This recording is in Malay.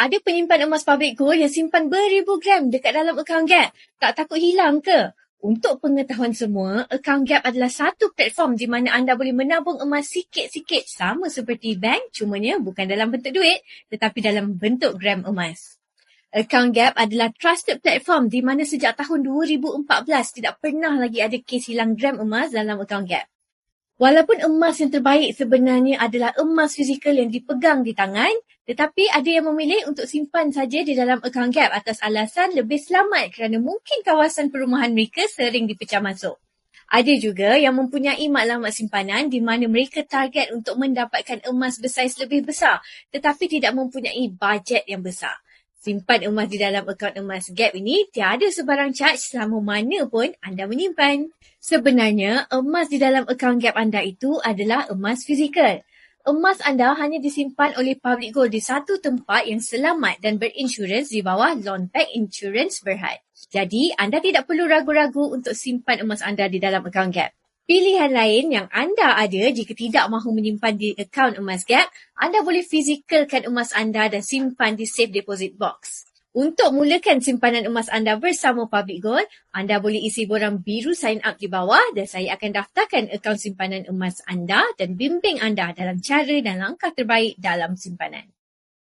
Ada penyimpan emas public gold yang simpan beribu gram dekat dalam akaun Gap. Tak takut hilang ke? Untuk pengetahuan semua, akaun Gap adalah satu platform di mana anda boleh menabung emas sikit-sikit sama seperti bank, cumanya bukan dalam bentuk duit tetapi dalam bentuk gram emas. Akaun Gap adalah trusted platform di mana sejak tahun 2014 tidak pernah lagi ada kes hilang gram emas dalam akaun Gap. Walaupun emas yang terbaik sebenarnya adalah emas fizikal yang dipegang di tangan, tetapi ada yang memilih untuk simpan saja di dalam akaun Gap atas alasan lebih selamat kerana mungkin kawasan perumahan mereka sering dipecah masuk. Ada juga yang mempunyai maklumat simpanan di mana mereka target untuk mendapatkan emas bersaiz lebih besar tetapi tidak mempunyai bajet yang besar. Simpan emas di dalam akaun emas Gap ini tiada sebarang charge selama mana pun anda menyimpan. Sebenarnya, emas di dalam akaun Gap anda itu adalah emas fizikal. Emas anda hanya disimpan oleh Public Gold di satu tempat yang selamat dan berinsurans di bawah Loan Pack Insurance Berhad. Jadi, anda tidak perlu ragu-ragu untuk simpan emas anda di dalam akaun Gap. Pilihan lain yang anda ada jika tidak mahu menyimpan di akaun emas Gap, anda boleh fizikalkan emas anda dan simpan di safe deposit box. Untuk mulakan simpanan emas anda bersama Public Gold, anda boleh isi borang biru sign up di bawah dan saya akan daftarkan akaun simpanan emas anda dan bimbing anda dalam cara dan langkah terbaik dalam simpanan.